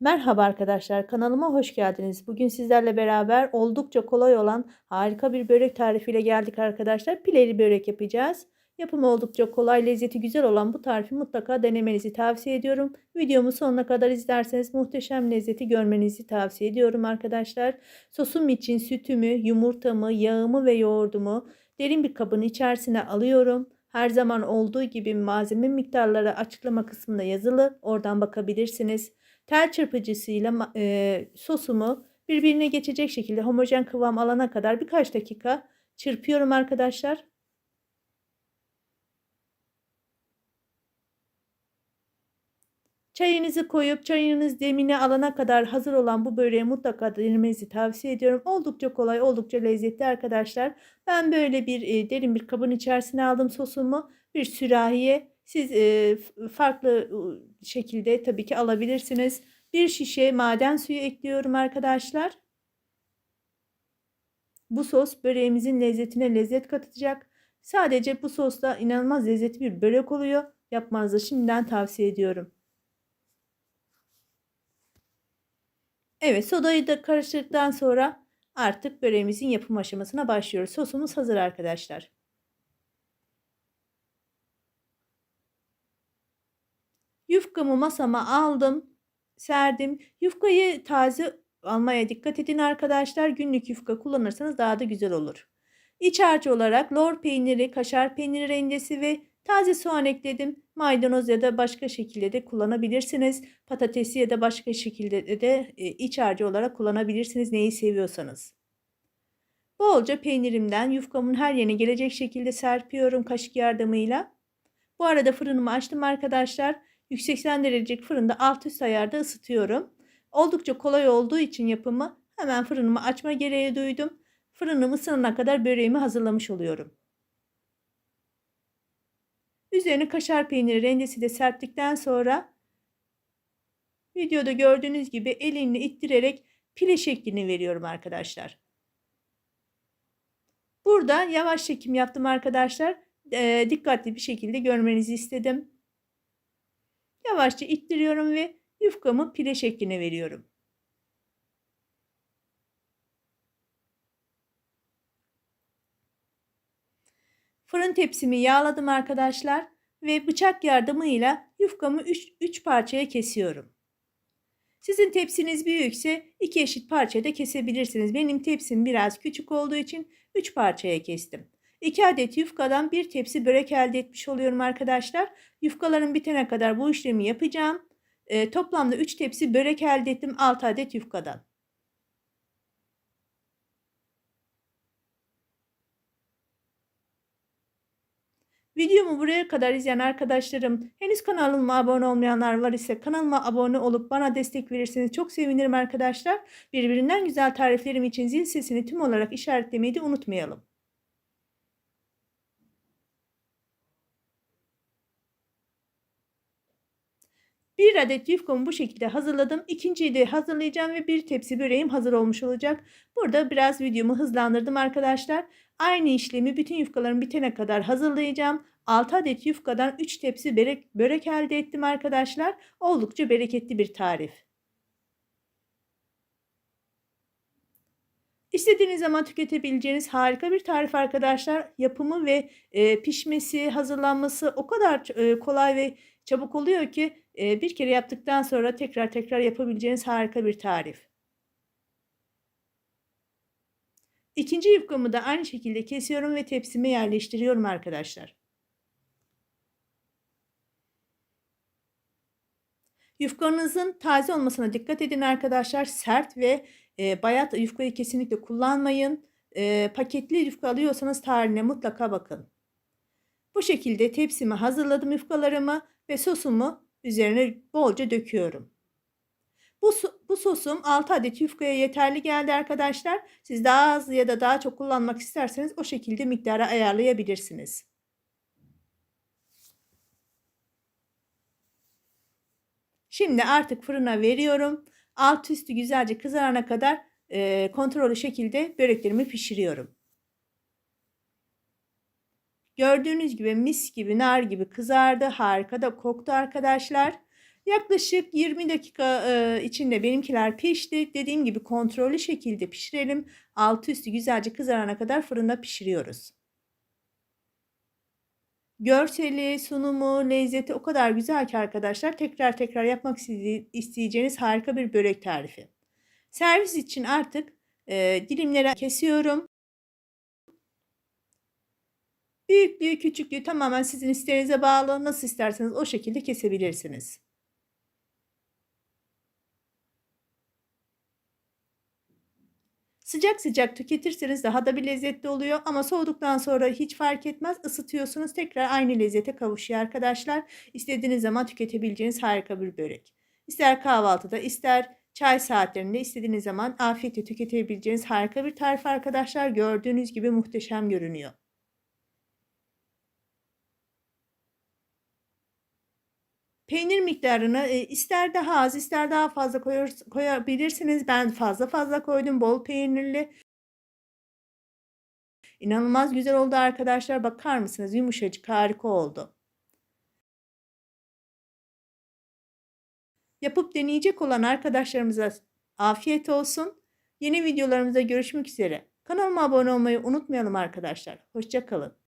Merhaba arkadaşlar, kanalıma hoş geldiniz. Bugün sizlerle beraber oldukça kolay olan harika bir börek tarifiyle geldik arkadaşlar. Pileli börek yapacağız. Yapımı oldukça kolay, lezzeti güzel olan bu tarifi mutlaka denemenizi tavsiye ediyorum. Videomu sonuna kadar izlerseniz muhteşem lezzeti görmenizi tavsiye ediyorum arkadaşlar. Sosum için sütümü, yumurtamı, yağımı ve yoğurdumu derin bir kabın içerisine alıyorum. Her zaman olduğu gibi malzeme miktarları açıklama kısmında yazılı. Oradan bakabilirsiniz. Tel çırpıcısıyla e, sosumu birbirine geçecek şekilde homojen kıvam alana kadar birkaç dakika çırpıyorum arkadaşlar. Çayınızı koyup çayınız demini alana kadar hazır olan bu böreği mutlaka denemenizi tavsiye ediyorum. Oldukça kolay, oldukça lezzetli arkadaşlar. Ben böyle bir e, derin bir kabın içerisine aldım sosumu. Bir sürahiye siz e, farklı şekilde tabii ki alabilirsiniz. Bir şişe maden suyu ekliyorum arkadaşlar. Bu sos böreğimizin lezzetine lezzet katacak. Sadece bu sosla inanılmaz lezzetli bir börek oluyor. Yapmanızı şimdiden tavsiye ediyorum. Evet sodayı da karıştırdıktan sonra artık böreğimizin yapım aşamasına başlıyoruz. Sosumuz hazır arkadaşlar. Yufkamı masama aldım, serdim. Yufkayı taze almaya dikkat edin arkadaşlar. Günlük yufka kullanırsanız daha da güzel olur. İç harcı olarak lor peyniri, kaşar peyniri rendesi ve taze soğan ekledim. Maydanoz ya da başka şekilde de kullanabilirsiniz. Patatesi ya da başka şekilde de e, iç harcı olarak kullanabilirsiniz neyi seviyorsanız. Bolca peynirimden yufkamın her yerine gelecek şekilde serpiyorum kaşık yardımıyla. Bu arada fırınımı açtım arkadaşlar. 180 derecelik fırında alt üst ayarda ısıtıyorum. Oldukça kolay olduğu için yapımı hemen fırınımı açma gereği duydum. Fırınım ısınana kadar böreğimi hazırlamış oluyorum. Üzerine kaşar peyniri rendesi de serptikten sonra videoda gördüğünüz gibi elimle ittirerek pile şeklini veriyorum arkadaşlar. Burada yavaş çekim yaptım arkadaşlar. E, dikkatli bir şekilde görmenizi istedim. Yavaşça ittiriyorum ve yufkamı pire şekline veriyorum. Fırın tepsimi yağladım arkadaşlar ve bıçak yardımıyla yufkamı 3 parçaya kesiyorum. Sizin tepsiniz büyükse iki eşit parçada kesebilirsiniz. Benim tepsim biraz küçük olduğu için 3 parçaya kestim. 2 adet yufkadan bir tepsi börek elde etmiş oluyorum arkadaşlar. Yufkaların bitene kadar bu işlemi yapacağım. E, toplamda 3 tepsi börek elde ettim 6 adet yufkadan. Videomu buraya kadar izleyen arkadaşlarım, henüz kanalıma abone olmayanlar var ise kanalıma abone olup bana destek verirseniz çok sevinirim arkadaşlar. Birbirinden güzel tariflerim için zil sesini tüm olarak işaretlemeyi de unutmayalım. Bir adet yufkamı bu şekilde hazırladım. İkinciyi de hazırlayacağım ve bir tepsi böreğim hazır olmuş olacak. Burada biraz videomu hızlandırdım arkadaşlar. Aynı işlemi bütün yufkaların bitene kadar hazırlayacağım. 6 adet yufkadan 3 tepsi börek, börek elde ettim arkadaşlar. Oldukça bereketli bir tarif. İstediğiniz zaman tüketebileceğiniz harika bir tarif arkadaşlar. Yapımı ve e, pişmesi, hazırlanması o kadar e, kolay ve çabuk oluyor ki e, bir kere yaptıktan sonra tekrar tekrar yapabileceğiniz harika bir tarif. İkinci yufkamı da aynı şekilde kesiyorum ve tepsime yerleştiriyorum arkadaşlar. Yufkanızın taze olmasına dikkat edin arkadaşlar. Sert ve e, bayat yufkayı kesinlikle kullanmayın. E, paketli yufka alıyorsanız tarihine mutlaka bakın. Bu şekilde tepsimi hazırladım yufkalarımı ve sosumu üzerine bolca döküyorum. Bu, bu sosum 6 adet yufkaya yeterli geldi arkadaşlar. Siz daha az ya da daha çok kullanmak isterseniz o şekilde miktara ayarlayabilirsiniz. Şimdi artık fırına veriyorum. Alt üstü güzelce kızarana kadar e, kontrollü şekilde böreklerimi pişiriyorum. Gördüğünüz gibi mis gibi nar gibi kızardı. Harika da koktu arkadaşlar. Yaklaşık 20 dakika e, içinde benimkiler pişti. Dediğim gibi kontrollü şekilde pişirelim. Altı üstü güzelce kızarana kadar fırında pişiriyoruz. Görseli, sunumu, lezzeti o kadar güzel ki arkadaşlar tekrar tekrar yapmak isteye- isteyeceğiniz harika bir börek tarifi. Servis için artık e, dilimlere kesiyorum. Büyüklüğü, küçüklüğü tamamen sizin isteğinize bağlı. Nasıl isterseniz o şekilde kesebilirsiniz. Sıcak sıcak tüketirseniz daha da bir lezzetli oluyor ama soğuduktan sonra hiç fark etmez. Isıtıyorsunuz tekrar aynı lezzete kavuşuyor arkadaşlar. İstediğiniz zaman tüketebileceğiniz harika bir börek. İster kahvaltıda ister çay saatlerinde istediğiniz zaman afiyetle tüketebileceğiniz harika bir tarif arkadaşlar. Gördüğünüz gibi muhteşem görünüyor. Peynir miktarını e, ister daha az ister daha fazla koyar, koyabilirsiniz. Ben fazla fazla koydum bol peynirli. İnanılmaz güzel oldu arkadaşlar. Bakar mısınız? Yumuşacık harika oldu. Yapıp deneyecek olan arkadaşlarımıza afiyet olsun. Yeni videolarımızda görüşmek üzere. Kanalıma abone olmayı unutmayalım arkadaşlar. Hoşçakalın.